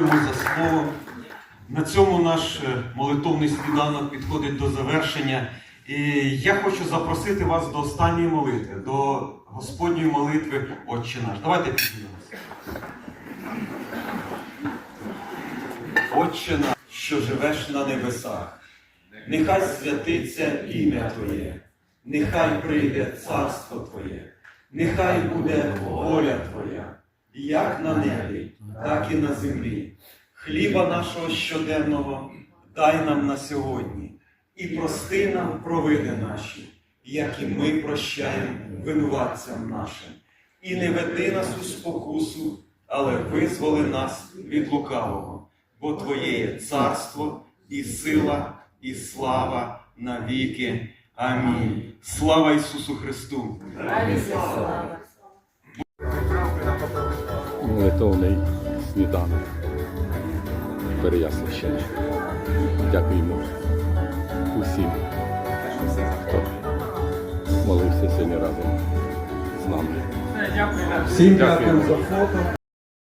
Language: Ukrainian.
За слово. На цьому наш е, молитовний сніданок підходить до завершення. І я хочу запросити вас до останньої молитви, до Господньої молитви Отче наш. Давайте піднімемося. Отче наш, що живеш на небесах, нехай святиться ім'я Твоє, нехай прийде царство Твоє, нехай буде воля Твоя, як на небі, так і на землі. Хліба нашого щоденного дай нам на сьогодні і прости нам провини наші, як і ми прощаємо винуватцям нашим. І не веди нас у спокусу, але визволи нас від лукавого, бо Твоє є царство і сила, і слава навіки. Амінь. Слава Ісусу Христу! Молитовний сніданок Переяславщини. Дякуємо усім, хто молився сьогодні разом з нами. Всім Дякую. дякую за фото.